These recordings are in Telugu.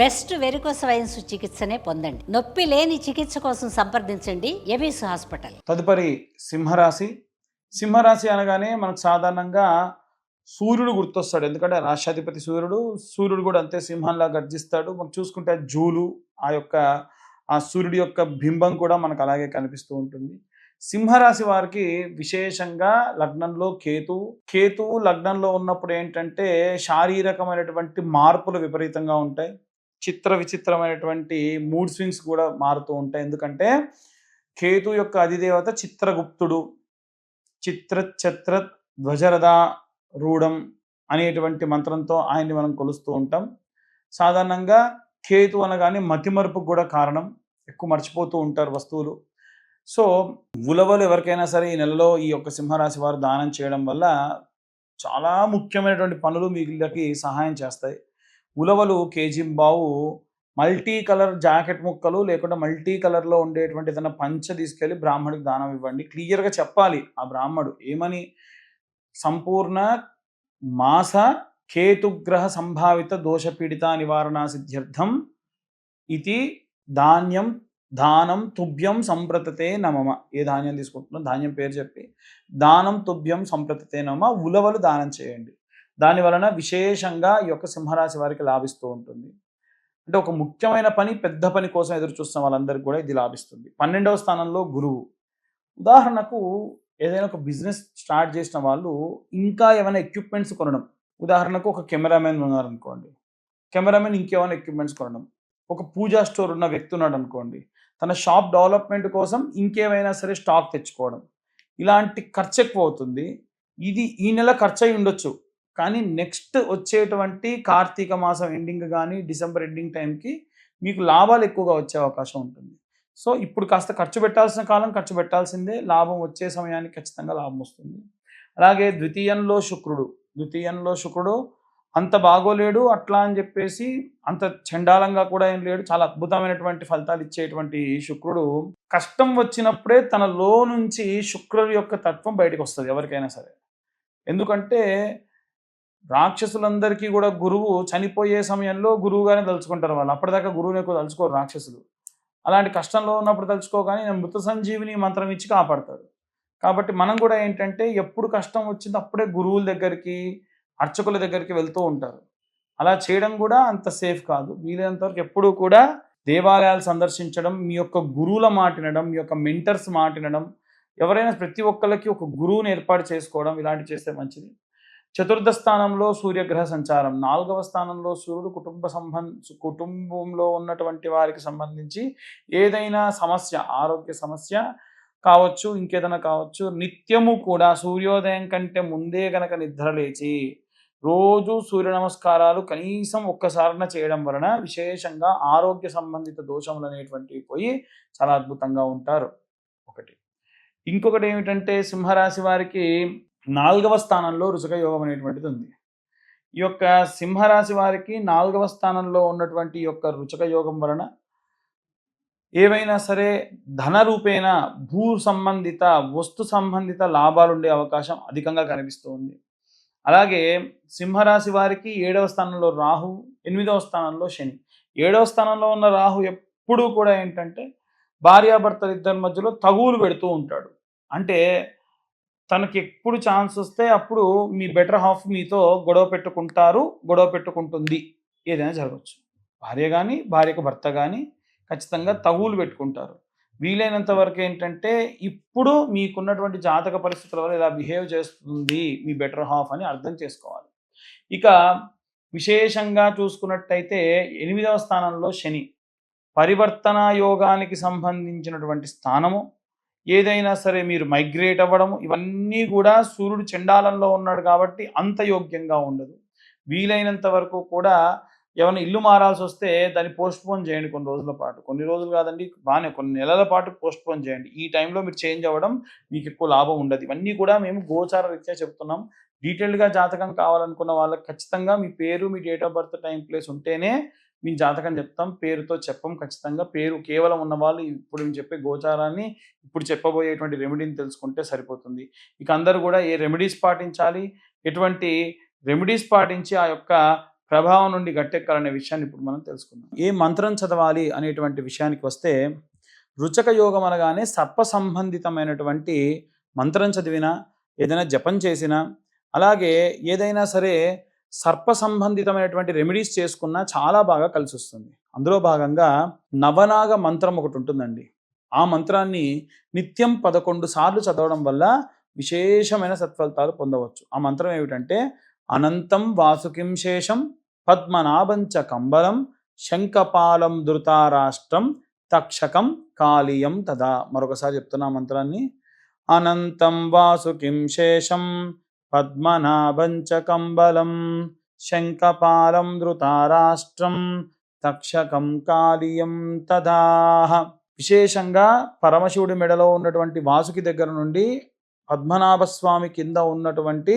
బెస్ట్ వెరికోస్ వైన్స్ చికిత్సనే పొందండి. నొప్పి లేని చికిత్స కోసం సంప్రదించండి. ఎబిస్ హాస్పిటల్. తదుపరి సింహరాశి. సింహరాశి అనగానే మనకు సాధారణంగా సూర్యుడు గుర్తొస్తాడు. ఎందుకంటే రాష్ట్రాధిపతి సూర్యుడు సూర్యుడు కూడా అంతే సింహంలా గర్జిస్తాడు. మనం చూసుకుంటే జూలు ఆ యొక్క ఆ సూర్యుడి యొక్క బింబం కూడా మనకు అలాగే కనిపిస్తూ ఉంటుంది. సింహరాశి వారికి విశేషంగా లగ్నంలో కేతు. కేతు లగ్నంలో ఉన్నప్పుడు ఏంటంటే శారీరకమైనటువంటి మార్పులు విపరీతంగా ఉంటాయి. చిత్ర విచిత్రమైనటువంటి మూడ్ స్వింగ్స్ కూడా మారుతూ ఉంటాయి. ఎందుకంటే కేతు యొక్క అధిదేవత చిత్రగుప్తుడు చిత్ర ఛత్ర ధ్వజరథ రూఢం అనేటువంటి మంత్రంతో ఆయన్ని మనం కొలుస్తూ ఉంటాం. సాధారణంగా కేతు అనగానే మతిమరుపుకు కూడా కారణం. ఎక్కువ మర్చిపోతూ ఉంటారు వస్తువులు. సో ఉలవలు ఎవరికైనా సరే ఈ నెలలో ఈ యొక్క సింహరాశి వారు దానం చేయడం వల్ల చాలా ముఖ్యమైనటువంటి పనులు వీళ్ళకి సహాయం చేస్తాయి. ఉలవలు కేజింబావు మల్టీ కలర్ జాకెట్ ముక్కలు లేకుంటే మల్టీ కలర్లో ఉండేటువంటి ఏదైనా పంచ తీసుకెళ్ళి బ్రాహ్మడికి దానం ఇవ్వండి. క్లియర్గా చెప్పాలి ఆ బ్రాహ్మడు. ఏమని? సంపూర్ణ మాస కేతుగ్రహ సంభావిత దోషపీడిత నివారణ సిద్ధ్యర్థం ఇది ధాన్యం దానం తుభ్యం సంప్రతతే నమమ. ఏ ధాన్యం తీసుకుంటున్నా ధాన్యం పేరు చెప్పి. దానం తుభ్యం సంప్రతతే నమ ఉలవలు దానం చేయండి. దాని వలన విశేషంగా ఈ యొక్క సింహరాశి వారికి లాభిస్తూ ఉంటుంది. అంటే ఒక ముఖ్యమైన పని పెద్ద పని కోసం ఎదురు చూస్తున్న వాళ్ళందరికీ కూడా ఇది లాభిస్తుంది. పన్నెండవ స్థానంలో గురువు. ఉదాహరణకు ఏదైనా ఒక బిజినెస్ స్టార్ట్ చేసిన వాళ్ళు ఇంకా ఏమైనా ఎక్విప్మెంట్స్ కొనడం. ఉదాహరణకు ఒక కెమెరామెన్ ఉన్నారనుకోండి. కెమెరామెన్ ఇంకేమైనా ఎక్విప్మెంట్స్ కొనడం. ఒక పూజా స్టోర్ ఉన్న వ్యక్తి ఉన్నాడు అనుకోండి తన షాప్ డెవలప్మెంట్ కోసం ఇంకేమైనా సరే స్టాక్ తెచ్చుకోవడం. ఇలాంటి ఖర్చు ఎక్కువ అవుతుంది. ఇది ఈ నెల ఖర్చు అయి ఉండొచ్చు. కానీ నెక్స్ట్ వచ్చేటువంటి కార్తీక మాసం ఎండింగ్ కానీ డిసెంబర్ ఎండింగ్ టైంకి మీకు లాభాలు ఎక్కువగా వచ్చే అవకాశం ఉంటుంది. సో ఇప్పుడు కాస్త ఖర్చు పెట్టాల్సిన కాలం ఖర్చు పెట్టాల్సిందే. లాభం వచ్చే సమయానికి ఖచ్చితంగా లాభం వస్తుంది. అలాగే ద్వితీయంలో శుక్రుడు. ద్వితీయంలో శుక్రుడు అంత బాగోలేడు అట్లా అని చెప్పేసి అంత చండాలంగా కూడా ఏం లేడు. చాలా అద్భుతమైనటువంటి ఫలితాలు ఇచ్చేటువంటి శుక్రుడు. కష్టం వచ్చినప్పుడే తనలో నుంచి శుక్రుడు యొక్క తత్వం బయటకు వస్తుంది ఎవరికైనా సరే. ఎందుకంటే రాక్షసులందరికీ కూడా గురువు చనిపోయే సమయంలో గురువుగానే తలుచుకుంటారు వాళ్ళు. అప్పటిదాకా గురువుని ఎక్కువ తలుచుకోరు రాక్షసులు. అలాంటి కష్టంలో ఉన్నప్పుడు తలుచుకోగానే నేను మృత సంజీవిని మంత్రం ఇచ్చి కాపాడతాడు. కాబట్టి మనం కూడా ఏంటంటే ఎప్పుడు కష్టం వచ్చిందో అప్పుడే గురువుల దగ్గరికి అర్చకుల దగ్గరికి వెళ్తూ ఉంటారు. అలా చేయడం కూడా అంత సేఫ్ కాదు. వీలైనంతవరకు ఎప్పుడూ కూడా దేవాలయాలు సందర్శించడం మీ యొక్క గురువుల మాటినడం మీ యొక్క మెంటర్స్ మాటినడం ఎవరైనా ప్రతి ఒక్కరికి ఒక గురువుని ఏర్పాటు చేసుకోవడం ఇలాంటివి చేస్తే మంచిది. చతుర్థ స్థానంలో సూర్యగ్రహ సంచారం నాలుగవ స్థానంలో సూర్యుడు కుటుంబ సంబంధ కుటుంబంలో ఉన్నటువంటి వారికి సంబంధించి ఏదైనా సమస్య ఆరోగ్య సమస్య కావచ్చు ఇంకేదైనా కావచ్చు నిత్యము కూడా సూర్యోదయం కంటే ముందే గనక నిద్ర లేచి రోజు సూర్య నమస్కారాలు కనీసం ఒక్కసారిన చేయడం వలన విశేషంగా ఆరోగ్య సంబంధిత దోషములు అనేటువంటివి పోయి చాలా అద్భుతంగా ఉంటారు. ఒకటి. ఇంకొకటి ఏమిటంటే సింహరాశి వారికి నాలుగవ స్థానంలో రుచక యోగం అనేటువంటిది ఉంది. ఈ యొక్క సింహరాశి వారికి నాలుగవ స్థానంలో ఉన్నటువంటి యొక్క రుచక యోగం వలన ఏవైనా సరే ధన రూపేణ భూ సంబంధిత వస్తు సంబంధిత లాభాలు ఉండే అవకాశం అధికంగా కనిపిస్తూ ఉంది. అలాగే సింహరాశి వారికి ఏడవ స్థానంలో రాహు ఎనిమిదవ స్థానంలో శని. ఏడవ స్థానంలో ఉన్న రాహు ఎప్పుడూ కూడా ఏంటంటే భార్యాభర్తలు ఇద్దరి మధ్యలో తగువులు పెడుతూ ఉంటాడు. అంటే తనకి ఎప్పుడు ఛాన్స్ వస్తే అప్పుడు మీ బెటర్ హాఫ్ మీతో గొడవ పెట్టుకుంటారు గొడవ పెట్టుకుంటుంది. ఏదైనా జరగవచ్చు భార్య కానీ భార్యకు భర్త కానీ ఖచ్చితంగా తగువులు పెట్టుకుంటారు. వీలైనంత వరకు ఏంటంటే ఇప్పుడు మీకున్నటువంటి జాతక పరిస్థితుల వల్ల ఇలా బిహేవ్ చేస్తుంది మీ బెటర్ హాఫ్ అని అర్థం చేసుకోవాలి. ఇక విశేషంగా చూసుకున్నట్టయితే ఎనిమిదవ స్థానంలో శని. పరివర్తన యోగానికి సంబంధించినటువంటి స్థానము ఏదైనా సరే మీరు మైగ్రేట్ అవ్వడము ఇవన్నీ కూడా సూర్యుడు చండాలంలో ఉన్నాడు కాబట్టి అంత యోగ్యంగా ఉండదు. వీలైనంత వరకు కూడా ఏమైనా ఇల్లు మారాల్సి వస్తే దాన్ని పోస్ట్పోన్ చేయండి కొన్ని రోజుల పాటు. కొన్ని రోజులు కాదండి బాగానే కొన్ని నెలల పాటు పోస్ట్పోన్ చేయండి. ఈ టైంలో మీరు చేంజ్ అవ్వడం మీకు ఎక్కువ లాభం ఉండదు. ఇవన్నీ కూడా మేము గోచార రీత్యా చెప్తున్నాం. డీటెయిల్డ్గా జాతకం కావాలనుకున్న వాళ్ళకి ఖచ్చితంగా మీ పేరు మీ date of birth time place ఉంటేనే మీ జాతకం చెప్తాం పేరుతో చెప్పం ఖచ్చితంగా. పేరు కేవలం ఉన్న వాళ్ళు ఇప్పుడు మేము చెప్పే గోచారాన్ని ఇప్పుడు చెప్పబోయేటువంటి రెమెడీని తెలుసుకుంటే సరిపోతుంది. ఇక అందరూ కూడా ఏ రెమెడీస్ పాటించాలి? ఎటువంటి రెమెడీస్ పాటించి ఆ యొక్క ప్రభావం నుండి గట్టెక్కాలనే విషయాన్ని ఇప్పుడు మనం తెలుసుకుందాం. ఏ మంత్రం చదవాలి అనేటువంటి విషయానికి వస్తే రుచక యోగం అనగానే సర్ప సంబంధితమైనటువంటి మంత్రం చదివినా ఏదైనా జపం చేసినా అలాగే ఏదైనా సరే సర్ప సంబంధితమైనటువంటి రెమెడీస్ చేసుకున్నా చాలా బాగా కలిసి వస్తుంది అందులో భాగంగా నవనాగ మంత్రం ఒకటి ఉంటుందండి. ఆ మంత్రాన్ని నిత్యం పదకొండు సార్లు చదవడం వల్ల విశేషమైన సత్ఫలితాలు పొందవచ్చు. ఆ మంత్రం ఏమిటంటే అనంతం వాసుకిం శేషం పద్మనాభంచ కంబలం శంఖపాలం ధృతారాష్ట్రం తక్షకం కాళీయం తదా. మరొకసారి చెప్తున్నా ఆ మంత్రాన్ని. అనంతం వాసుకిం శేషం పద్మనాభంచ కంబలం శంఖపాలం ధృతారాష్ట్రం తక్షకం కాళీయం తదాహ. విశేషంగా పరమశివుడి మెడలో ఉన్నటువంటి వాసుకి దగ్గర నుండి పద్మనాభస్వామి కింద ఉన్నటువంటి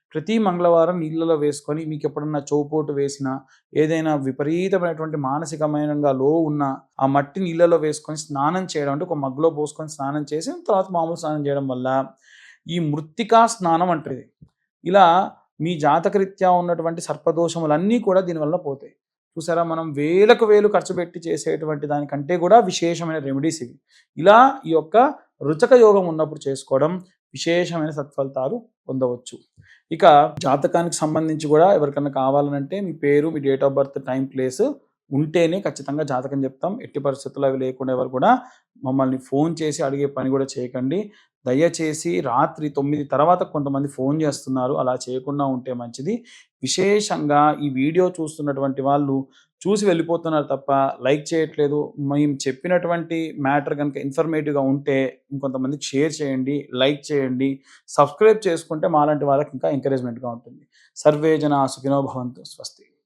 ప్రతి మంగళవారం నీళ్ళలో వేసుకొని మీకు ఎప్పుడన్నా చౌపోటు వేసినా ఏదైనా విపరీతమైనటువంటి మానసికమైనగా లో ఉన్న ఆ మట్టి నీళ్ళలో వేసుకొని స్నానం చేయడం అంటే ఒక మగ్గులో పోసుకొని స్నానం చేసి తర్వాత మామూలు స్నానం చేయడం వల్ల ఈ మృత్తికా స్నానం అంటది. ఇలా మీ జాతకరీత్యా ఉన్నటువంటి సర్పదోషములన్నీ కూడా దీనివల్ల పోతాయి. చూసారా మనం వేలకు వేలు ఖర్చు పెట్టి చేసేటువంటి దానికంటే కూడా విశేషమైన రెమెడీస్ ఇవి. ఇలా ఈ యొక్క రుచక యోగం ఉన్నప్పుడు చేసుకోవడం విశేషమైన సత్ఫలితాలు పొందవచ్చు. ఇక జాతకానికి సంబంధించి కూడా ఎవరికైనా కావాలనంటే మీ పేరు మీ date of birth time place ఉంటేనే ఖచ్చితంగా జాతకం చెప్తాం. ఎట్టి పరిస్థితుల్లో అవి లేకుండా ఎవరు కూడా మమ్మల్ని ఫోన్ చేసి అడిగే పని కూడా చేయకండి. దయచేసి రాత్రి తొమ్మిది తర్వాత కొంతమంది ఫోన్ చేస్తున్నారు. అలా చేయకుండా ఉంటే మంచిది. విశేషంగా ఈ వీడియో చూస్తున్నటువంటి వాళ్ళు చూసి వెళ్ళిపోతున్నారు తప్ప లైక్ చేయట్లేదు. మేము చెప్పినటువంటి మ్యాటర్ కనుక ఇన్ఫర్మేటివ్గా ఉంటే ఇంకొంతమందికి షేర్ చేయండి లైక్ చేయండి సబ్స్క్రైబ్ చేసుకుంటే మాలాంటి వాళ్ళకి ఇంకా ఎంకరేజ్మెంట్గా ఉంటుంది. సర్వే జన సుఖినో భవంతు. స్వస్తి.